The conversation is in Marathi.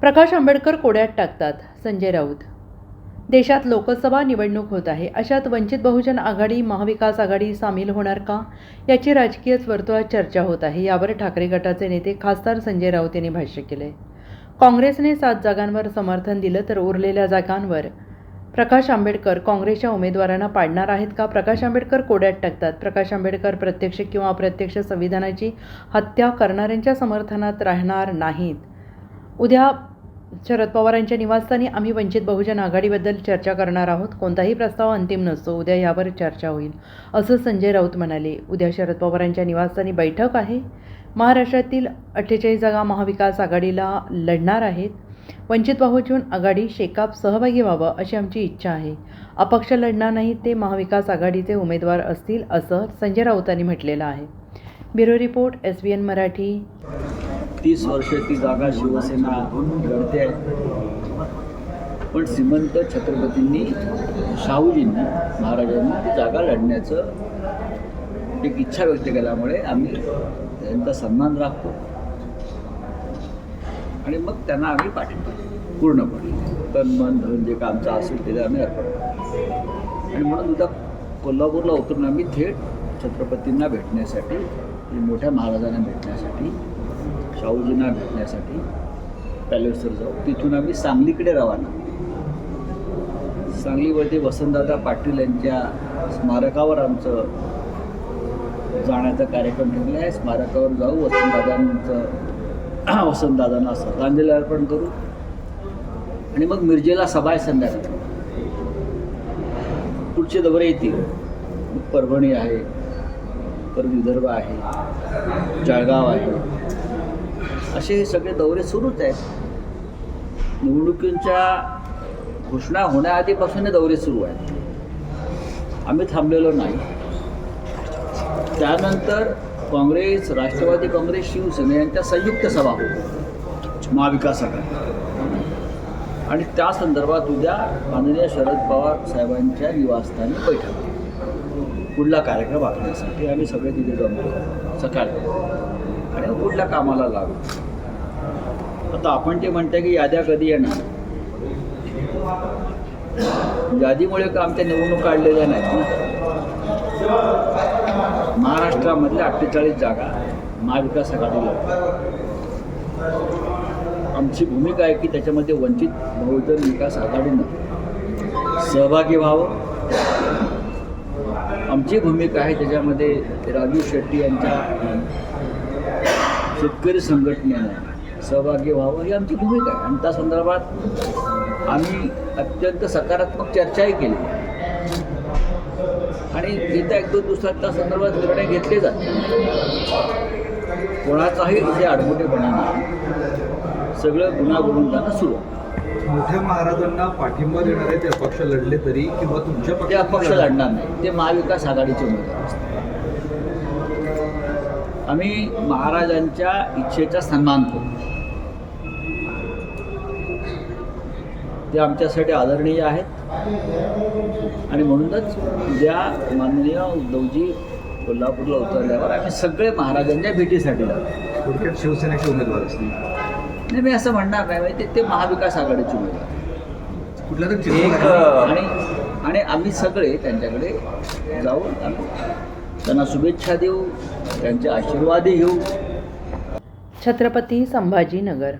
प्रकाश आंबेडकर कोड्यात टाकतात. संजय राऊत. देशात लोकसभा निवडणूक होत आहे. अशात वंचित बहुजन आघाडी महाविकास आघाडी सामील होणार का? याची राजकीय वर्तुळात चर्चा होत आहे. यावर ठाकरे गटाचे नेते खासदार संजय राऊत यांनी भाष्य केले. काँग्रेसने सात जागांवर समर्थन दिलं तर उरलेल्या जागांवर प्रकाश आंबेडकर काँग्रेसच्या उमेदवारांना पाडणार आहेत का? प्रकाश आंबेडकर कोड्यात टाकतात. प्रकाश आंबेडकर प्रत्यक्ष किंवा अप्रत्यक्ष संविधानाची हत्या करणाऱ्यांच्या समर्थनात राहणार नाहीत. उद्या शरद पवारांच्या निवासस्थानी आम्ही वंचित बहुजन आघाडीबद्दल चर्चा करणार आहोत. कोणताही प्रस्ताव अंतिम नसतो. उद्या यावर चर्चा होईल. असं संजय राऊत म्हणाले. उद्या शरद पवारांच्या निवासस्थानी बैठक आहे. महाराष्ट्रातील अठ्ठेचाळीस जागा महाविकास आघाडीला लढणार आहेत. वंचित बहुजन आघाडी शेकाप सहभागी व्हावं अशी आमची इच्छा आहे. अपक्ष लढणार नाहीत ते महाविकास आघाडीचे उमेदवार असतील असं संजय राऊतांनी म्हटलेलं आहे. Bureau report S B N Marathi. तीस वर्ष ती जागा शिवसेना लढते. आहे पण श्रीमंत छत्रपतींनी शाहूजींनी महाराजांनी ती जागा लढण्याचं एक इच्छा व्यक्त केल्यामुळे आम्ही त्यांचा सन्मान राखतो. आणि मग त्यांना आम्ही पाठवतो पूर्णपणे. तन मन धन जे का आमचं असेल ते आम्ही अर्पण आणि म्हणून उद्या कोल्हापूरला उतरून आम्ही थेट छत्रपतींना भेटण्यासाठी मोठ्या महाराजांना भेटण्यासाठी शाहूजींना भेटण्यासाठी पॅलेसवर जाऊ. तिथून आम्ही सांगलीकडे रवाना. सांगलीवरती वसंतदादा पाटील यांच्या स्मारकावर आमचं जाण्याचा कार्यक्रम ठेवला आहे. स्मारकावर जाऊ वसंतदादांचं वसंतदादांना श्रद्धांजली अर्पण करू. आणि मग मिरजेला सभा आहे संध्याकाळी. पुढचे दौरे येतील. परभणी आहे तर विदर्भ आहे जळगाव आहे. असे हे सगळे दौरे सुरूच आहेत. निवडणुकींच्या घोषणा होण्याआधीपासून हे दौरे सुरू आहेत. आम्ही थांबलेलो नाही. त्यानंतर काँग्रेस राष्ट्रवादी काँग्रेस शिवसेना यांच्या संयुक्त सभा होत्या महाविकास आघाडी आणि त्या संदर्भात उद्या माननीय शरद पवार साहेबांच्या निवासस्थानी बैठक पुढला कार्यक्रम आखण्यासाठी आम्ही सगळे तिथे जमलो. सकाळी. आणि कुठल्या कामाला लागू? आता आपण ते म्हणताय की याद्या कधी येणार? यादीमुळे काम त्या निवडणूक काढलेल्या नाहीत ना. महाराष्ट्रामधल्या अठ्ठेचाळीस जागा महाविकास आघाडीला आमची भूमिका आहे की त्याच्यामध्ये वंचित बहुजन विकास आघाडीनं सहभागी व्हावं. आमची भूमिका आहे त्याच्यामध्ये राजू शेट्टी यांच्या शेतकरी संघटनेनं सहभागी व्हावं ही आमची भूमिका आहे. आणि त्या संदर्भात आम्ही अत्यंत सकारात्मक चर्चाही केली. आणि येत्या एक दोन दिवसात त्या संदर्भात निर्णय घेतले जातील. कोणाचाही इथे आडमोठेपणा नाही. सगळं गुन्हा सुरू. मोठ्या महाराजांना पाठिंबा देणारे ते अपक्ष लढले तरी किंवा तुमच्या ते अपक्ष लढणार नाही. ते महाविकास आघाडीचे उमेदवार असतात आम्ही महाराजांच्या इच्छेचा सन्मान करू. ते आमच्यासाठी आदरणीय आहेत. आणि म्हणूनच उद्या माननीय उद्धवजी कोल्हापूरला उतरल्यावर आम्ही सगळे महाराजांच्या भेटीसाठी जातो थोडक्यात शिवसेनेचे उमेदवार असतील. नाही मी असं म्हणणार नाही म्हणजे ते- महाविकास आघाडीचे उमेदवार. आहेत. कुठल्या तरी आणि आणि आम्ही सगळे त्यांच्याकडे जाऊन आम्ही त्यांना शुभेच्छा देऊ त्यांचे आशीर्वादही घेऊ छत्रपती संभाजीनगर.